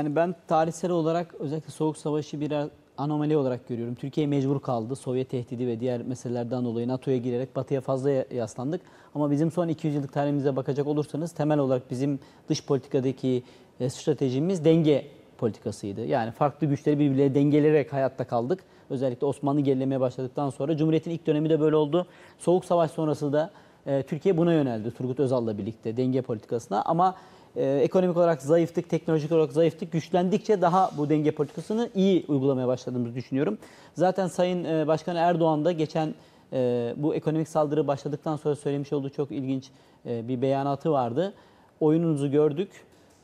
Yani ben tarihsel olarak özellikle Soğuk Savaşı bir anomali olarak görüyorum. Türkiye mecbur kaldı. Sovyet tehdidi ve diğer meselelerden dolayı NATO'ya girerek Batı'ya fazla yaslandık. Ama bizim son 200 yıllık tarihimize bakacak olursanız temel olarak bizim dış politikadaki e, stratejimiz denge politikasıydı. Yani farklı güçleri birbirleriyle dengeleyerek hayatta kaldık. Özellikle Osmanlı gerilemeye başladıktan sonra Cumhuriyet'in ilk dönemi de böyle oldu. Soğuk Savaş sonrası da e, Türkiye buna yöneldi Turgut Özal'la birlikte denge politikasına. Ama e, ekonomik olarak zayıftık, teknolojik olarak zayıftık. Güçlendikçe daha bu denge politikasını iyi uygulamaya başladığımızı düşünüyorum. Zaten Sayın e, Başkan Erdoğan da geçen e, bu ekonomik saldırı başladıktan sonra söylemiş olduğu çok ilginç e, bir beyanatı vardı. Oyununuzu gördük,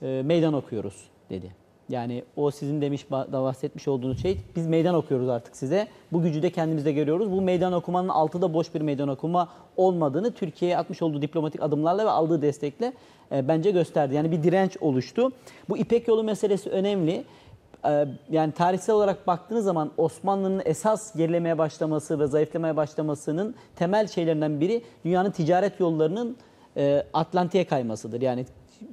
e, meydan okuyoruz dedi. Yani o sizin demiş da bahsetmiş olduğunuz şey biz meydan okuyoruz artık size. Bu gücü de kendimizde görüyoruz. Bu meydan okumanın altı da boş bir meydan okuma olmadığını Türkiye'ye atmış olduğu diplomatik adımlarla ve aldığı destekle e, bence gösterdi. Yani bir direnç oluştu. Bu İpek yolu meselesi önemli. E, yani tarihsel olarak baktığınız zaman Osmanlı'nın esas gerilemeye başlaması ve zayıflamaya başlamasının temel şeylerinden biri dünyanın ticaret yollarının e, Atlantik'e kaymasıdır. Yani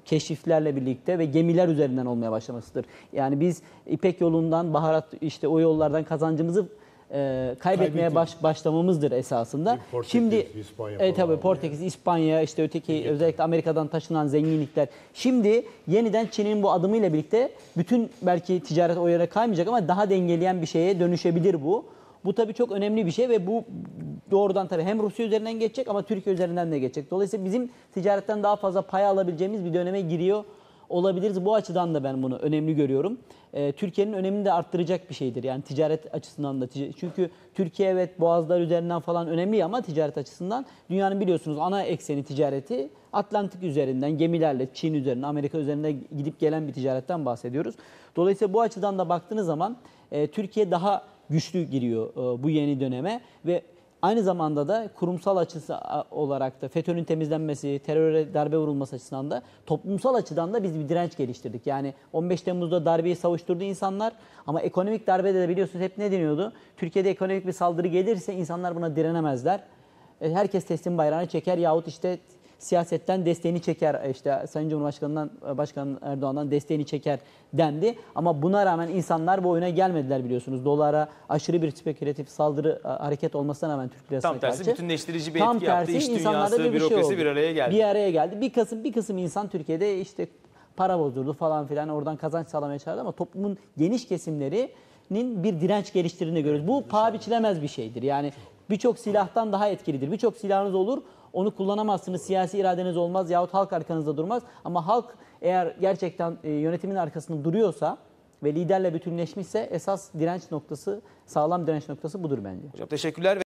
keşiflerle birlikte ve gemiler üzerinden olmaya başlamasıdır. Yani biz İpek yolundan, baharat işte o yollardan kazancımızı e, kaybetmeye baş, başlamamızdır esasında. Portekiz, Şimdi İspanya e, tabii Portekiz, İspanya, işte öteki özellikle Amerika'dan taşınan zenginlikler. Şimdi yeniden Çin'in bu adımıyla birlikte bütün belki ticaret o yere kaymayacak ama daha dengeleyen bir şeye dönüşebilir bu. Bu tabii çok önemli bir şey ve bu doğrudan tabii hem Rusya üzerinden geçecek ama Türkiye üzerinden de geçecek. Dolayısıyla bizim ticaretten daha fazla pay alabileceğimiz bir döneme giriyor olabiliriz. Bu açıdan da ben bunu önemli görüyorum. Ee, Türkiye'nin önemini de arttıracak bir şeydir. Yani ticaret açısından da. Çünkü Türkiye evet boğazlar üzerinden falan önemli ama ticaret açısından dünyanın biliyorsunuz ana ekseni ticareti Atlantik üzerinden gemilerle Çin üzerinden Amerika üzerinde gidip gelen bir ticaretten bahsediyoruz. Dolayısıyla bu açıdan da baktığınız zaman e, Türkiye daha güçlü giriyor e, bu yeni döneme ve Aynı zamanda da kurumsal açısı olarak da FETÖ'nün temizlenmesi, teröre darbe vurulması açısından da toplumsal açıdan da biz bir direnç geliştirdik. Yani 15 Temmuz'da darbeyi savuşturdu insanlar ama ekonomik darbede de biliyorsunuz hep ne deniyordu? Türkiye'de ekonomik bir saldırı gelirse insanlar buna direnemezler. E, herkes teslim bayrağını çeker yahut işte siyasetten desteğini çeker işte Sayın Cumhurbaşkanı'ndan Başkan Erdoğan'dan desteğini çeker dendi. Ama buna rağmen insanlar bu oyuna gelmediler biliyorsunuz. Dolara aşırı bir spekülatif saldırı hareket olmasına rağmen Türk lirasına Tam tersi karşı. bütünleştirici bir Tam etki yaptı. tersi İş insanlarda dünyası, bir şey bürokrasi oldu. bir araya geldi. Bir araya geldi. Bir kısım bir kısım insan Türkiye'de işte para bozdurdu falan filan oradan kazanç sağlamaya çalıştı ama toplumun geniş kesimlerinin bir direnç geliştirdiğini görüyoruz. Bu paha biçilemez bir şeydir. Yani birçok silahtan daha etkilidir. Birçok silahınız olur onu kullanamazsınız. Siyasi iradeniz olmaz yahut halk arkanızda durmaz. Ama halk eğer gerçekten e, yönetimin arkasında duruyorsa ve liderle bütünleşmişse esas direnç noktası, sağlam direnç noktası budur bence. Hocam teşekkürler.